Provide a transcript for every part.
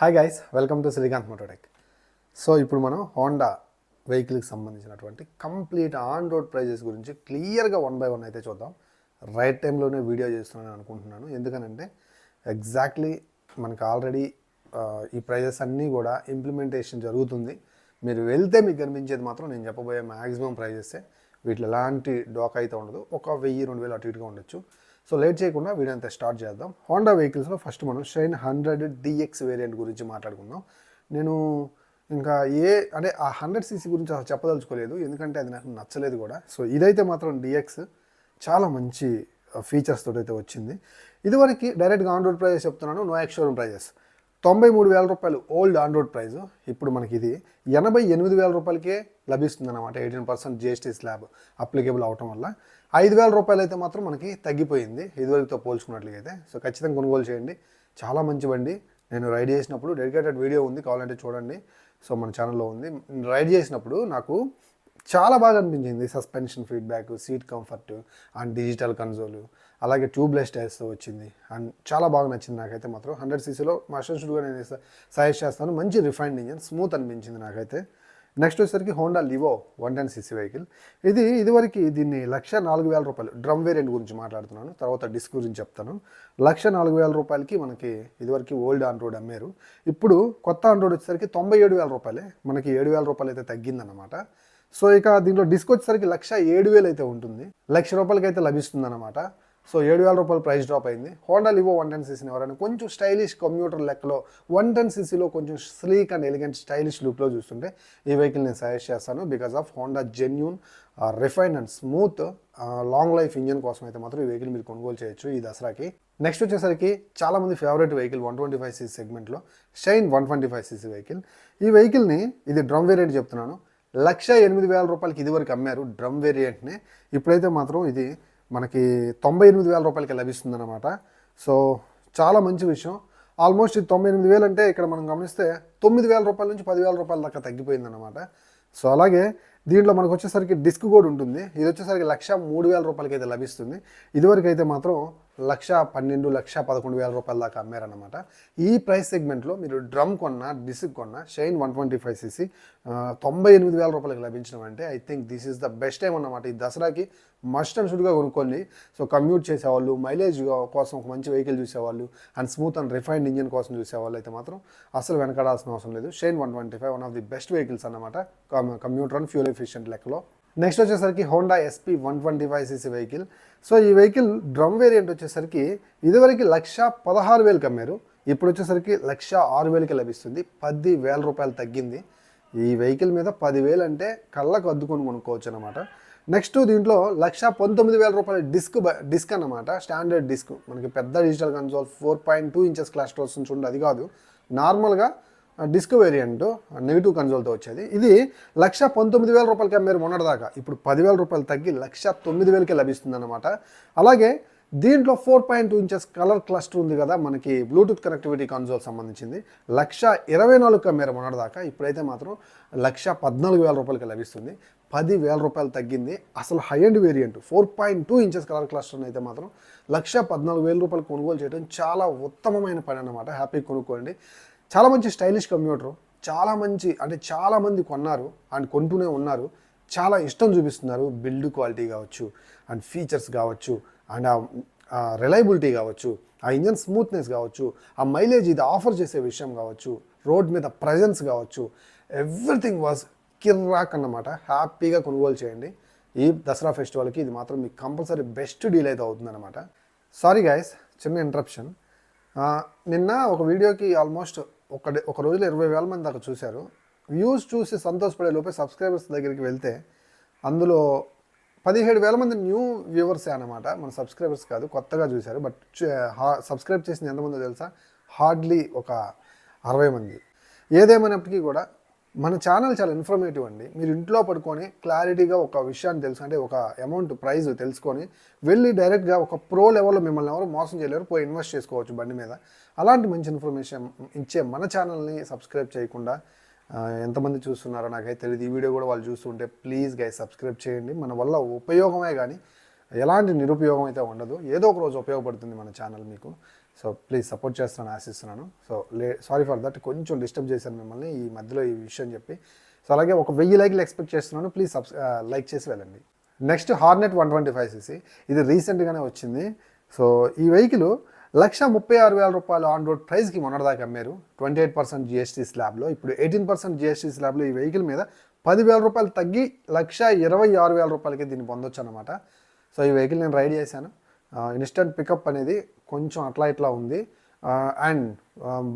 Hi guys welcome to Srikanth Mototech so ఇప్పుడు మనం Honda వెహికల్కి సంబంధించినటువంటి కంప్లీట్ ఆన్ రోడ్ ప్రైజెస్ గురించి క్లియర్గా వన్ బై వన్ అయితే చూద్దాం. రైట్ టైంలోనే వీడియో చేస్తున్నాను అనుకుంటున్నాను. ఎందుకనంటే ఎగ్జాక్ట్లీ మనకు ఆల్రెడీ ఈ ప్రైజెస్ అన్నీ కూడా ఇంప్లిమెంటేషన్ జరుగుతుంది. మీరు వెళ్తే మీకు కనిపించేది మాత్రం నేను చెప్పబోయే మ్యాక్సిమం ప్రైజెసే వీటిలో ఎలాంటి డోక్ అయితే ఉండదు. ఒక వెయ్యి రెండు వేలు అటు ఇటుగా ఉండొచ్చు. సో లేట్ చేయకుండా వీడియో అంతా స్టార్ట్ చేద్దాం. హోండా వెహికల్స్లో ఫస్ట్ మనం షైన్ హండ్రెడ్ డిఎక్స్ వేరియంట్ గురించి మాట్లాడుకుందాం. నేను ఇంకా ఏ అంటే ఆ హండ్రెడ్ సీసీ గురించి అసలు చెప్పదలుచుకోలేదు ఎందుకంటే అది నాకు నచ్చలేదు కూడా. సో ఇదైతే మాత్రం డిఎక్స్ చాలా మంచి ఫీచర్స్ తోటైతే అయితే వచ్చింది. ఇదివరకు డైరెక్ట్గా ఆన్ రోడ్ ప్రైజెస్ చెప్తున్నాను నో ఎక్స్ షోరూమ్ ప్రైజెస్ తొంభై మూడు వేల రూపాయలు ఓల్డ్ ఆన్ రోడ్ ప్రైస్ ఇప్పుడు మనకి ఇది ఎనభై ఎనిమిది వేల రూపాయలకే లభిస్తుంది అనమాట eighteen percent GST slab applicable అవటం వల్ల. ఐదు వేల రూపాయలు అయితే మాత్రం మనకి తగ్గిపోయింది. ఇదివరకుతో పోల్చుకున్నట్లయితే. సో ఖచ్చితంగా కొనుగోలు చేయండి. చాలా మంచి బండి. నేను రైడ్ చేసినప్పుడు డెడికేటెడ్ వీడియో ఉంది కావాలంటే చూడండి. సో మన ఛానల్లో ఉంది. రైడ్ చేసినప్పుడు నాకు చాలా బాగా అనిపించింది suspension feedback seat comfort and digital console. అలాగే ట్యూబ్లెస్ టైర్స్తో వచ్చింది. అండ్ చాలా బాగా నచ్చింది నాకైతే మాత్రం. హండ్రెడ్ సీసీలో మాస్టర్ షూట్గా నేను సజెస్ట్ చేస్తాను. మంచి రిఫైన్డ్ ఇంజన్ స్మూత్ అనిపించింది నాకైతే. నెక్స్ట్ వచ్చేసరికి Honda Livo one ten CC vehicle. ఇది ఇదివరకు దీన్ని లక్ష నాలుగు వేల రూపాయలు డ్రమ్ వేరియంట్ గురించి మాట్లాడుతున్నాను తర్వాత డిస్క్ గురించి చెప్తాను. లక్ష నాలుగు వేల రూపాయలకి మనకి ఇదివరకు ఓల్డ్ ఆన్ రోడ్ అమ్మారు. ఇప్పుడు కొత్త ఆన్ రోడ్ వచ్చేసరికి తొంభై ఏడు వేల రూపాయలే మనకి ఏడు వేల రూపాయలు అయితే తగ్గిందన్నమాట. సో ఇక దీంట్లో డిస్క్ వచ్చేసరికి లక్ష ఏడు వేలు అయితే ఉంటుంది లక్ష రూపాయలకి అయితే లభిస్తుంది అనమాట సో ఏడు వేల రూపాయలు ప్రైస్ డ్రాప్ అయింది. హోండా లివో వన్ టెన్ సీసీని ఎవరైనా కొంచెం స్టైలిష్ కంప్యూటర్ లెక్కలో వన్ టెన్ సీసీలో కొంచెం స్లీక్ అండ్ ఎలిగెంట్ స్టైలిష్ లుక్లో చూస్తుంటే ఈ వెహికల్ నేను సజెస్ట్ చేస్తాను because of Honda genuine refine and smooth long life engine కోసం అయితే మాత్రం ఈ వెహికల్ మీరు కొనుగోలు చేయొచ్చు ఈ దసరాకి. నెక్స్ట్ వచ్చేసరికి చాలా మంది favourite vehicle one twenty five CC సెగ్మెంట్లో Shine one twenty five CC vehicle ఈ వెహికల్ని ఇది డ్రమ్ వేరియంట్ చెప్తున్నాను. లక్ష ఎనిమిది వేల రూపాయలకి ఇదివరకు అమ్మారు డ్రమ్ వేరియంట్ని ఇప్పుడైతే మాత్రం ఇది మనకి తొంభై ఎనిమిది వేల రూపాయలకి లభిస్తుంది అనమాట సో చాలా మంచి విషయం. ఆల్మోస్ట్ ఇది తొంభై ఎనిమిది వేలు అంటే ఇక్కడ మనం గమనిస్తే తొమ్మిది వేల రూపాయల నుంచి పదివేల రూపాయల దాకా తగ్గిపోయింది అనమాట సో అలాగే దీంట్లో మనకు వచ్చేసరికి డిస్క్ కూడా ఉంటుంది. ఇది వచ్చేసరికి లక్ష మూడు వేల రూపాయలకి అయితే లభిస్తుంది. ఇదివరకు అయితే మాత్రం లక్ష పన్నెండు లక్ష పదకొండు వేల రూపాయల దాకా అమ్మారనమాట ఈ ప్రైస్ సెగ్మెంట్లో మీరు డ్రమ్ కొన్న డిస్క్ కొన్న Shine one twenty five CC తొంభై ఎనిమిది వేల రూపాయలకి లభించడం అంటే I think this is the best time అన్నమాట ఈ దసరాకి. మస్ట్ అండ్ షుడ్గా కొనుక్కోండి. సో కమ్యూట్ చేసేవాళ్ళు మైలేజ్ కోసం ఒక మంచి వెహికల్ చూసేవాళ్ళు and smooth and refined engine కోసం చూసేవాళ్ళు అయితే మాత్రం అసలు వెనకడాల్సిన అవసరం లేదు. Shine one twenty five one of the best vehicles అనమాట కమ్యూటర్ అండ్ ఫ్యూల్ ఎఫిషియంట్ లెక్కలో. నెక్స్ట్ వచ్చేసరికి Honda SP one twenty five CC vehicle so ఈ వెహికల్ డ్రమ్ వేరియంట్ వచ్చేసరికి ఇదివరకు లక్ష పదహారు వేలకు అమ్మారు. ఇప్పుడు వచ్చేసరికి లక్ష ఆరు వేలకి లభిస్తుంది. పది వేల రూపాయలు తగ్గింది. ఈ వెహికల్ మీద పదివేలు అంటే కళ్ళకు అద్దుకొని కొనుక్కోవచ్చు అనమాట నెక్స్ట్ దీంట్లో లక్ష పంతొమ్మిది వేల రూపాయల డిస్క్ డిస్క్ అన్నమాట స్టాండర్డ్ డిస్క్. మనకి పెద్ద digital console four point two inches class వస్తుంది చూడండి అది కాదు. నార్మల్గా డిస్క్ వేరియంట్ నెగిటివ్ కన్సోల్తో వచ్చేది. ఇది లక్ష పంతొమ్మిది వేల రూపాయలకి అమ్మారు మొన్నటిదాకా. ఇప్పుడు పదివేల రూపాయలు తగ్గి లక్ష తొమ్మిది వేలకే లభిస్తుంది అనమాట అలాగే దీంట్లో four point two inches colour cluster ఉంది కదా మనకి బ్లూటూత్ కనెక్టివిటీ కన్సోల్ సంబంధించింది. లక్ష ఇరవై నాలుగు కమేర మొన్నటిదాకా ఇప్పుడైతే మాత్రం లక్ష పద్నాలుగు వేల రూపాయలకి లభిస్తుంది. పది వేల రూపాయలు తగ్గింది. అసలు high end variant four point two inches colour cluster అయితే మాత్రం లక్ష పద్నాలుగు వేల రూపాయలు కొనుగోలు చేయడం చాలా ఉత్తమమైన పని అనమాట హ్యాపీ కొనుక్కోండి. చాలా మంచి స్టైలిష్ కంప్యూటర్ చాలా మంచి అంటే చాలా మంది కొన్నారు అండ్ కొంటూనే ఉన్నారు. చాలా ఇష్టం చూపిస్తున్నారు. బిల్డ్ క్వాలిటీ కావచ్చు అండ్ ఫీచర్స్ కావచ్చు అండ్ ఆ రిలయబిలిటీ కావచ్చు ఆ ఇంజన్ స్మూత్నెస్ కావచ్చు ఆ మైలేజ్ ఇది ఆఫర్ చేసే విషయం కావచ్చు రోడ్ మీద ప్రజెన్స్ కావచ్చు ఎవ్రీథింగ్ వాజ్ కిర్రాక్ అన్నమాట. హ్యాపీగా కొనుగోలు చేయండి. ఈ దసరా ఫెస్టివల్కి ఇది మాత్రం మీకు కంపల్సరీ బెస్ట్ డీల్ అయితే అవుతుందన్నమాట. సారీ గాయస్ చిన్న ఇంటరప్షన్ నిన్న ఒక వీడియోకి ఆల్మోస్ట్ ఒక డే- ఒక రోజులో ఇరవై వేల మంది దాకా చూశారు. వ్యూస్ చూసి సంతోషపడే లోపే సబ్స్క్రైబర్స్ దగ్గరికి వెళ్తే అందులో పదిహేడు వేల మంది న్యూ వ్యూవర్సే అనమాట మన సబ్స్క్రైబర్స్ కాదు కొత్తగా చూశారు. బట్ సబ్స్క్రైబ్ చేసిన ఎంతమందో తెలుసా? హార్డ్లీ ఒక అరవై మంది. ఏదేమైనప్పటికీ కూడా మన ఛానల్ చాలా ఇన్ఫర్మేటివ్ అండి. మీరు ఇంట్లో పడుకొని క్లారిటీగా ఒక విషయాన్ని తెలుసు అంటే ఒక అమౌంట్ ప్రైస్ తెలుసుకొని వెళ్ళి డైరెక్ట్గా ఒక ప్రో లెవెల్లో మిమ్మల్ని ఎవరు మోసం చేయలేరు పోయి ఇన్వెస్ట్ చేసుకోవచ్చు బండి మీద. అలాంటి మంచి ఇన్ఫర్మేషన్ ఇచ్చే మన ఛానల్ని సబ్స్క్రైబ్ చేయకుండా ఎంతమంది చూస్తున్నారో నాకైతే తెలియదు ఈ వీడియో కూడా వాళ్ళు చూస్తుంటే ప్లీజ్ గై సబ్స్క్రైబ్ చేయండి. మన వల్ల ఉపయోగమే కానీ ఎలాంటి నిరుపయోగం అయితే ఉండదు. ఏదో ఒక రోజు ఉపయోగపడుతుంది మన ఛానల్ మీకు. సో ప్లీజ్ సపోర్ట్ చేస్తాను ఆశిస్తున్నాను. సో లే సారీ ఫర్ దట్ కొంచెం డిస్టర్బ్ చేశాను మిమ్మల్ని ఈ మధ్యలో ఈ విషయం చెప్పి. సో అలాగే ఒక వెయ్యి లైక్లు ఎక్స్పెక్ట్ చేస్తున్నాను. ప్లీజ్ సబ్స్ లైక్ చేసి వెళ్ళండి. Next Hornet one twenty five CC ఇది రీసెంట్గానే వచ్చింది. సో ఈ వెహికల్ లక్ష ముప్పై ఆరు వేల రూపాయలు ఆన్ రోడ్ ప్రైస్కి మొన్నటిదాకా అమ్మారు. ట్వంటీ ఎయిట్ పర్సెంట్ జిఎస్టీ స్లాబ్లో ఇప్పుడు ఎయిటీన్ పర్సెంట్ జిఎస్టీ స్లాబ్లో ఈ వెహికల్ మీద పదివేల రూపాయలు తగ్గి లక్ష ఇరవై ఆరు వేల రూపాయలకి దీన్ని పొందొచ్చు అనమాట సో ఈ వెహికల్ నేను రైడ్ చేశాను. ఇన్స్టెంట్ పికప్ అనేది కొంచెం అట్లా ఇట్లా ఉంది. అండ్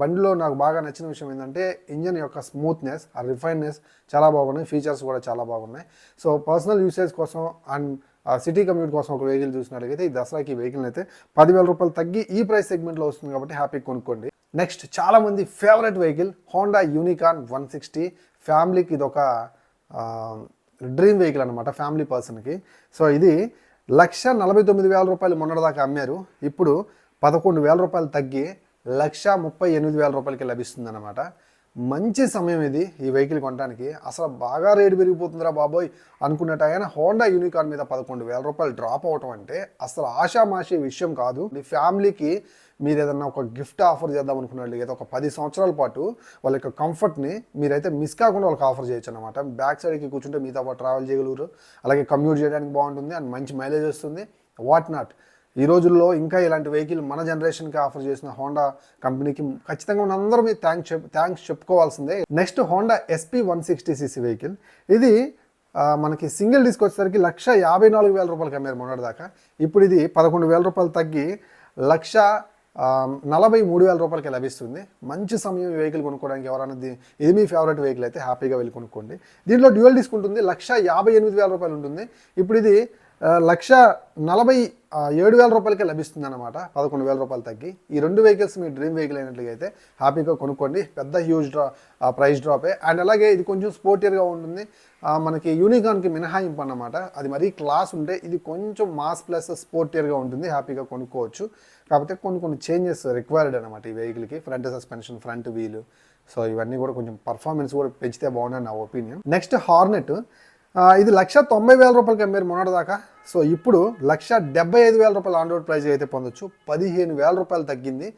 బండిలో నాకు బాగా నచ్చిన విషయం ఏంటంటే ఇంజన్ యొక్క స్మూత్నెస్ ఆ రిఫైన్నెస్ చాలా బాగున్నాయి. ఫీచర్స్ కూడా చాలా బాగున్నాయి. సో పర్సనల్ యూసేజ్ కోసం అండ్ సిటీ కమ్యూట్ కోసం ఒక వెహికల్ చూసినట్లయితే ఈ దసరాకి వెహికల్ అయితే పదివేల రూపాయలు తగ్గి ఈ ప్రైస్ సెగ్మెంట్లో వస్తుంది కాబట్టి హ్యాపీ కొనుక్కోండి. నెక్స్ట్ చాలా మంది favourite vehicle Honda Unicorn one sixty. ఫ్యామిలీకి ఇది ఒక డ్రీమ్ వెహికల్ అనమాట ఫ్యామిలీ పర్సన్కి. సో ఇది లక్ష నలభై తొమ్మిది వేల రూపాయలు మొన్నటిదాకా అమ్మారు. ఇప్పుడు పదకొండు వేల రూపాయలు తగ్గి లక్ష ముప్పై ఎనిమిది వేల రూపాయలకి లభిస్తుంది అనమాట మంచి సమయం ఇది ఈ వెహికల్ కొనడానికి. అసలు బాగా రేటు పెరిగిపోతుందిరా బాబోయ్ అనుకున్న టైం హోండా యూనికార్న్ మీద పదకొండు వేల రూపాయలు డ్రాప్ అవటం అంటే అసలు ఆషామాషి విషయం కాదు. మీ ఫ్యామిలీకి మీరు ఏదన్నా ఒక గిఫ్ట్ ఆఫర్ చేద్దాం అనుకున్నట్లు లేదా ఒక పది సంవత్సరాల పాటు వాళ్ళ యొక్క కంఫర్ట్ని మీరైతే మిస్ కాకుండా వాళ్ళకి ఆఫర్ చేయొచ్చు అనమాట బ్యాక్ సైడ్కి కూర్చుంటే మీతో పాటు ట్రావెల్ చేయగలరు అలాగే కమ్యూట్ చేయడానికి బాగుంటుంది. అండ్ మంచి మైలేజ్ వస్తుంది. What not? ఈ రోజుల్లో ఇంకా ఇలాంటి వెహికల్ మన జనరేషన్కి ఆఫర్ చేసిన హోండా కంపెనీకి ఖచ్చితంగా మనందరం మీ థ్యాంక్స్ చెప్ thanks చెప్పుకోవాల్సిందే. Next Honda SP one sixty CC vehicle. ఇది మనకి సింగిల్ డిస్క్ వచ్చేసరికి లక్ష యాభై నాలుగు వేల రూపాయలకి అమ్మారు మొన్నటిదాకా ఇప్పుడు ఇది పదకొండు వేల రూపాయలు తగ్గి లక్ష నలభై మూడు వేల రూపాయలకి లభిస్తుంది. మంచి సమయం ఈ వెహికల్ కొనుక్కోవడానికి ఎవరైనా ఇది మీ ఫేవరెట్ వెహికల్ అయితే హ్యాపీగా వెళ్ళి కొనుక్కోండి. దీంట్లో డ్యూయల్ డిస్క్ ఉంటుంది లక్ష యాభై ఎనిమిది వేల రూపాయలు ఉంటుంది. ఇప్పుడు ఇది లక్ష నలభై ఏడు వేల రూపాయలకే లభిస్తుంది అనమాట పదకొండు వేల రూపాయలు తగ్గి. ఈ రెండు వెహికల్స్ మీ డ్రీమ్ వెహికల్ అయినట్లయితే అయితే హ్యాపీగా కొనుక్కోండి. పెద్ద హ్యూజ్ డ్రా ప్రైస్ డ్రాపే అండ్ అలాగే ఇది కొంచెం స్పోర్టియర్గా ఉంటుంది. మనకి యూనికాన్కి మినహాయింపు అన్నమాట. అది మరీ క్లాస్ ఉంటే ఇది కొంచెం మాస్ ప్లస్ స్పోర్టియర్గా ఉంటుంది. హ్యాపీగా కొనుక్కోవచ్చు. కాకపోతే కొన్ని కొన్ని చేంజెస్ రిక్వైర్డ్ అనమాట ఈ వెహికల్కి front suspension front wheel so ఇవన్నీ కూడా కొంచెం పర్ఫార్మెన్స్ కూడా పెంచితే బాగుందని నా ఒపీనియన్ నెక్స్ట్ హార్నెట్ ఇది లక్ష తొంభై వేల రూపాయలకి అమ్మారు మొన్నటిదాకా. సో ఇప్పుడు లక్ష డెబ్బై ఐదు వేల రూపాయల ఆన్ రోడ్ ప్రైస్ అయితే పొందొచ్చు. పదిహేను వేల రూపాయలు తగ్గింది.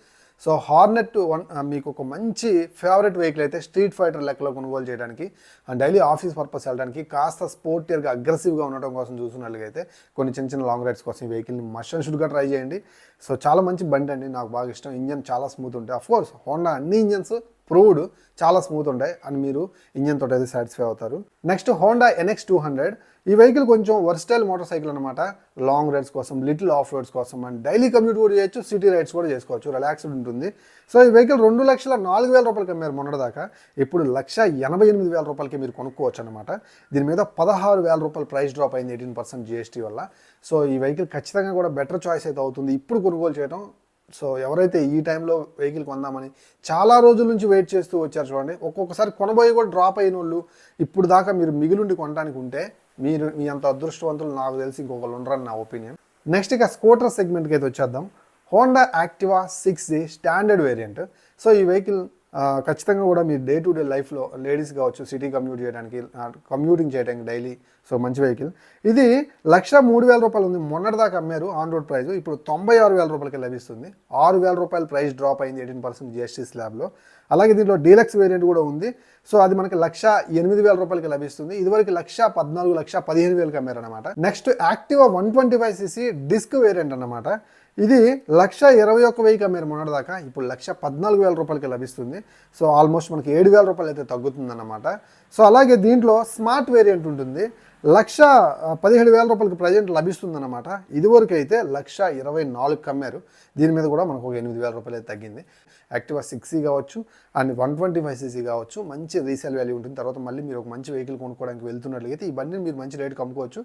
సో హార్నెట్ వన్ మీకు ఒక మంచి ఫేవరెట్ వెహికల్ అయితే స్ట్రీట్ ఫైటర్ లెక్కలో కొనుగోలు చేయడానికి అండ్ డైలీ ఆఫీస్ పర్పస్ వెళ్ళడానికి కాస్త స్పోర్టియర్గా అగ్రెసివ్గా ఉండటం కోసం చూసినట్లయితే కొన్ని చిన్న చిన్న లాంగ్ రైడ్స్ కోసం ఈ వెహికల్ని మస్ట్ అండ్ షుడ్గా ట్రై చేయండి. సో చాలా మంచి బండి అండి. నాకు బాగా ఇష్టం. ఇంజన్ చాలా స్మూత్ ఉంటాయి అఫ్ కోర్స్ హోండా అన్ని ఇంజన్స్ ప్రూవ్డ్ చాలా స్మూత్ ఉంటాయి. అండ్ మీరు ఇంజన్ తోటి అయితే సాటిస్ఫై అవుతారు. Next Honda NX two hundred ఈ వెహికల్ కొంచెం వర్స్టైల్ మోటార్ సైకిల్ అనమాట లాంగ్ రైడ్స్ కోసం లిటిల్ ఆఫ్ రోడ్స్ కోసం అండ్ డైలీ కమ్యూట్ కూడా చేయొచ్చు సిటీ రైడ్స్ కూడా చేసుకోవచ్చు. రిలాక్స్డ్ ఉంటుంది. సో ఈ వెహికల్ రెండు లక్షల నాలుగు వేల రూపాయలకి అమ్మారు మొన్నటిదాకా. ఇప్పుడు లక్ష ఎనభై ఎనిమిది వేల రూపాయలకి మీరు కొనుక్కోవచ్చు అనమాట దీని మీద పదహారు వేల రూపాయలు ప్రైస్ డ్రాప్ అయింది ఎయిటీన్ పర్సెంట్ జిఎస్టీ వల్ల. సో ఈ వెహికల్ ఖచ్చితంగా కూడా బెటర్ చాయిస్ అయితే అవుతుంది. ఇప్పుడు కొనుగోలు చేయడం సో ఎవరైతే ఈ టైంలో వెహికల్ కొందామని చాలా రోజుల నుంచి వెయిట్ చేస్తూ వచ్చారు చూడండి. ఒక్కొక్కసారి కొనబోయి కూడా డ్రాప్ అయిన వాళ్ళు ఇప్పుడు దాకా మీరు మిగిలిండి కొనడానికి ఉంటే మీరు మీ అంత అదృష్టవంతులు నాకు తెలిసి ఇంకొకరు ఉండరని నా ఒపీనియన్. నెక్స్ట్ ఇక స్కూటర్ సెగ్మెంట్కి అయితే వచ్చేద్దాం. Honda Activa six G standard variant so ఈ వెహికల్ ఖచ్చితంగా కూడా మీ డే టు డే లైఫ్లో లేడీస్ కావచ్చు సిటీ కమ్యూట్ చేయడానికి కమ్యూటింగ్ చేయడానికి డైలీ సో మంచి వెహికల్. ఇది లక్ష మూడు వేల రూపాయలు ఉంది. మొన్నటిదాకా అమ్మారు ఆన్ రోడ్ ప్రైస్. ఇప్పుడు తొంభై ఆరు వేల రూపాయలకి లభిస్తుంది. ఆరు వేల రూపాయల ప్రైస్ డ్రాప్ అయింది ఎయిటీన్ పర్సెంట్ జిఎస్టీ స్లాబ్లో. అలాగే దీంట్లో డీలక్స్ వేరియంట్ కూడా ఉంది. సో అది మనకి లక్ష ఎనిమిది వేల రూపాయలకి లభిస్తుంది. ఇదివరకు లక్ష పద్నాలుగు లక్ష పదిహేను వేలకి అమ్మారు అనమాట next Activa one twenty five CC disc variant అనమాట ఇది లక్ష ఇరవై ఒక్క వెయ్యికి మీరు మొన్నటిదాకా ఇప్పుడు లక్ష పద్నాలుగు వేల రూపాయలకి లభిస్తుంది. సో ఆల్మోస్ట్ మనకి ఏడు వేల రూపాయలు అయితే తగ్గుతుందన్నమాట. సో అలాగే దీంట్లో స్మార్ట్ వేరియంట్ ఉంటుంది. లక్ష పదిహేడు వేల రూపాయలకి ప్రజెంట్ లభిస్తుందన్నమాట. ఇదివరకు అయితే లక్ష ఇరవై నాలుగు అమ్మారు దీని మీద కూడా మనకు ఒక ఎనిమిది వేల రూపాయలు అయితే తగ్గింది. యాక్టివా సిక్సీ కావచ్చు and one twenty five CC కావచ్చు మంచి రీసేల్ వాల్యూ ఉంటుంది. తర్వాత మళ్ళీ మీరు ఒక మంచి వెహికల్ కొనుక్కోవడానికి వెళ్తున్నట్లయితే ఈ బండిని మీరు మంచి రేటుకి అమ్ముకోవచ్చు.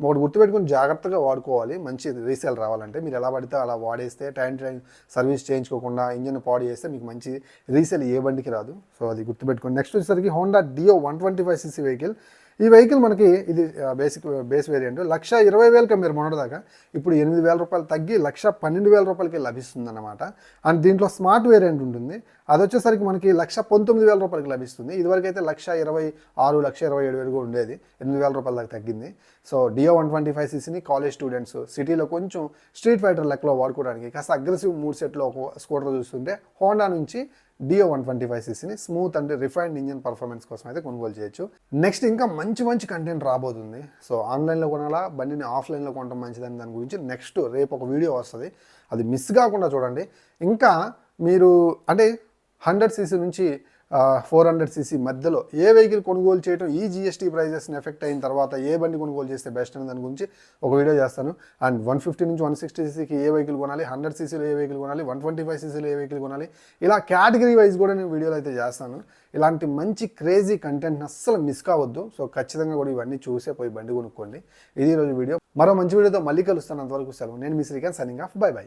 ఒకటి గుర్తుపెట్టుకుని జాగ్రత్తగా వాడుకోవాలి. మంచి రీసేల్ రావాలంటే మీరు ఎలా పడితే అలా వాడేస్తే టైం టైం సర్వీస్ చేయించుకోకుండా ఇంజిన్ పాడు చేస్తే మీకు మంచి రీసేల్ ఏ బండికి రాదు. సో అది గుర్తుపెట్టుకోండి నెక్స్ట్ వచ్చేసరికి Honda Dio one twenty five CC vehicle. ఈ వెహికల్ మనకి ఇది బేసిక్ బేస్ వేరియంట్ లక్ష ఇరవై వేలకి మీరు మొన్నటిదాకా. ఇప్పుడు ఎనిమిది వేల రూపాయలు తగ్గి లక్ష పన్నెండు వేల రూపాయలకి లభిస్తుంది అనమాట అండ్ దీంట్లో స్మార్ట్ వేరియంట్ ఉంటుంది. అది వచ్చేసరికి మనకి లక్ష పంతొమ్మిది వేల రూపాయలకి లభిస్తుంది. ఇదివరకు అయితే లక్ష ఇరవై ఆరు లక్ష ఇరవై ఏడు వేలుగా ఉండేది. ఎనిమిది వేల రూపాయల దాకా తగ్గింది. So Dio one twenty five సీసీని college students సిటీలో కొంచెం స్ట్రీట్ ఫైటర్ లెక్కలో వాడుకోవడానికి కాస్త అగ్రెసివ్ మూడ్ సెట్లో ఒక స్కూటర్ చూస్తుంటే హోండా నుంచి Dio one twenty five సీసీని smooth and refined engine performance కోసం అయితే కొనుగోలు చేయొచ్చు. నెక్స్ట్ ఇంకా మంచి మంచి కంటెంట్ రాబోతుంది. సో ఆన్లైన్లో కొనాలా బండిని ఆఫ్లైన్లో కొనడం మంచిదని దాని గురించి నెక్స్ట్ రేపు ఒక వీడియో వస్తుంది. అది మిస్ కాకుండా చూడండి. ఇంకా మీరు అంటే హండ్రెడ్ సీసీ నుంచి ఫోర్ హండ్రెడ్ సీసీ మధ్యలో ఏ వెహికల్ కొనుగోలు చేయడం ఈ జిఎస్టీ ప్రైజెస్ని ఎఫెక్ట్ అయిన తర్వాత ఏ బండి కొనుగోలు చేస్తే బెస్ట్ అనే దాని గురించి ఒక వీడియో చేస్తాను. అండ్ వన్ ఫిఫ్టీ నుంచి వన్ సిక్స్టీ సీసీకి ఏ వెహికల్ కొనాలి? హండ్రెడ్ సీసీలో ఏ వెహికల్ కొనాలి? వన్ ట్వంటీ ఫైవ్ సీసీలో ఏ వెహికల్ కొనాలి? ఇలా కేటగిరీ వైజ్ కూడా నేను వీడియోలు అయితే చేస్తాను. ఇలాంటి మంచి క్రేజీ కంటెంట్ని అస్సలు మిస్ కావద్దు. సో ఖచ్చితంగా కూడా ఇవన్నీ చూసే పోయి బండి కొనుక్కోండి. ఇది ఈరోజు వీడియో మరో మంచి వీడియోతో మళ్ళీ కలుస్తాను. అంతవరకు సెలవు. నేను మీ Srikanth signing off bye bye